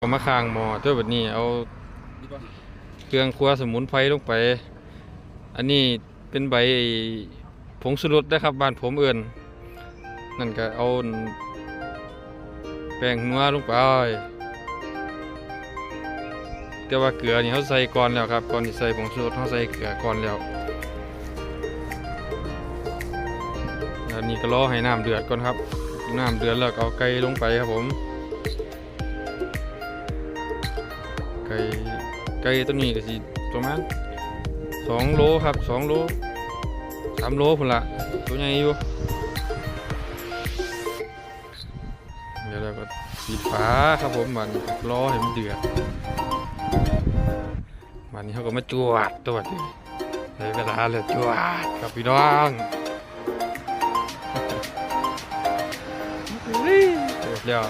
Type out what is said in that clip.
เอามาคางหม้อตัวแบบนี้เอาเครื่องครัวสมุนไพรลงไป อันนี้เป็นใบผงสุรสนะครับบ้านผมเอื่นนั่นก็เอาแป้งนัวลงไปแต่ว่าเกลือนี่เขาใส่ก่อนแล้วครับก่อนที่ใส่ผงชูรสเขาใส่เกลือก่อนแล้วแล้วนี่ก็รอให้น้ำเดือดก่อนครับ น้ำเดือดแล้วเอาไก่ลงไปครับผม ไก่ไก่ตัวนี้ก็สิประมาณสองโลครับสองโลสามโลพุ่นละตัวใหญ่อยู่เดี๋ยวเราก็ปิดฝาครับผมมันรอให้มันเดือดวันนี้เขาก็มาจวดตรวจใช้เวลาเลยจวดกับพี่น้องจวดแล้ว